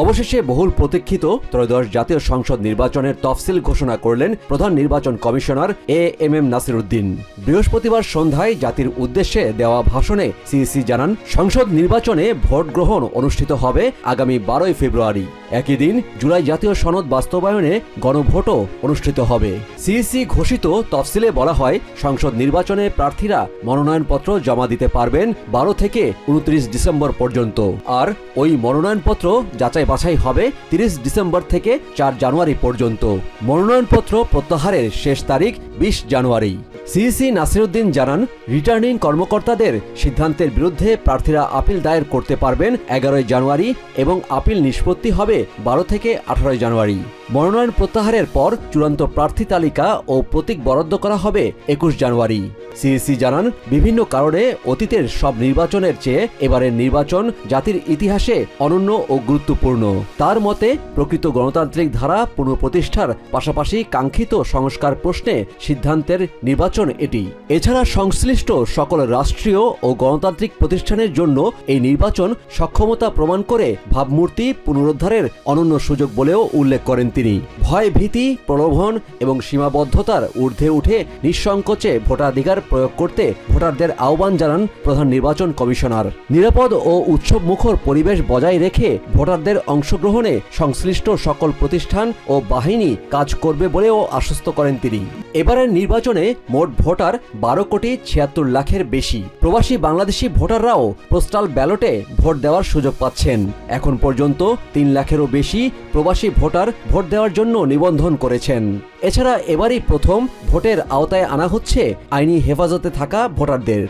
অবশেষে বহুল প্রতীক্ষিত ত্রয়োদশ জাতীয় সংসদ নির্বাচনের তফসিল ঘোষণা করলেন প্রধান নির্বাচন commissioner A M M Nasiruddin. বৃহস্পতিবার সন্ধ্যায় জাতির উদ্দেশ্যে দেওয়া ভাষণে সিইসি জানান, সংসদ নির্বাচনে ভোট গ্রহণ অনুষ্ঠিত হবে আগামী বারোই ফেব্রুয়ারি। একই দিন জুলাই জাতীয় সনদ বাস্তবায়নে গণভোটও অনুষ্ঠিত হবে। সিইসি ঘোষিত তফসিলে বলা হয়, সংসদ নির্বাচনে প্রার্থীরা মনোনয়নপত্র জমা দিতে পারবেন বারো থেকে উনত্রিশ ডিসেম্বর পর্যন্ত। আর ওই মনোনয়নপত্র যাচাই বাছাই হবে তিরিশ ডিসেম্বর থেকে চার জানুয়ারি পর্যন্ত। মনোনয়নপত্র প্রত্যাহারের শেষ তারিখ বিশ জানুয়ারি। সিইসি নাসিরুদ্দিন জানান রিটার্নিং কর্মকর্তাদের সিদ্ধান্তের বিরুদ্ধে প্রার্থীরা আপিল দায়ের করতে পারবেন এগারোই জানুয়ারি এবং আপিল নিষ্পত্তি হবে বারো থেকে আঠারোই জানুয়ারি। মনোনয়ন প্রত্যাহারের পর চূড়ান্ত প্রার্থী তালিকা ও প্রতীক বরাদ্দ করা হবে একুশ জানুয়ারি। সিইসি জানান, বিভিন্ন কারণে অতীতের সব নির্বাচনের চেয়ে এবারের নির্বাচন জাতির ইতিহাসে অনন্য ও গুরুত্বপূর্ণ। তার মতে, প্রকৃত গণতান্ত্রিক ধারা পুনঃপ্রতিষ্ঠার পাশাপাশি কাঙ্ক্ষিত সংস্কার প্রশ্নে সিদ্ধান্তের নির্বাচন এটি। এছাড়া সংশ্লিষ্ট সকল রাষ্ট্রীয় ও গণতান্ত্রিক প্রতিষ্ঠানের জন্য এই নির্বাচন সক্ষমতা প্রমাণ করে ভাবমূর্তি পুনরুদ্ধারের অনন্য সুযোগ বলেও উল্লেখ করেন তিনি। ভয় ভীতি প্রলোভন এবং সীমাবদ্ধতার ঊর্ধ্বে উঠে নিঃসংকোচে ভোটাধিকার প্রয়োগ করতে ভোটারদের আহ্বান জানান প্রধান নির্বাচন কমিশনার। নিরাপদ ও উৎসব মুখর পরিবেশ বজায় রেখে ভোটারদের অংশগ্রহণে সংশ্লিষ্ট সকল প্রতিষ্ঠান ও বাহিনী কাজ করবে বলেও আশ্বস্ত করেন তিনি। এবারের নির্বাচনে মোট ভোটার বারো কোটি ছিয়াত্তর লাখের বেশি। প্রবাসী বাংলাদেশি ভোটাররাও পোস্টাল ব্যালটে ভোট দেওয়ার সুযোগ পাচ্ছেন। এখন পর্যন্ত তিন লাখেরও বেশি প্রবাসী ভোটার ভোট দেওয়ার জন্য নিবন্ধন করেছেন। এছাড়া এবারই প্রথম ভোটের আওতায় আনা হচ্ছে আইনি হেফাজতে থাকা ভোটারদের।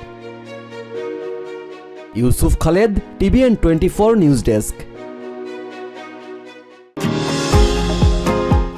Yusuf Khaled, TVN twenty four news desk.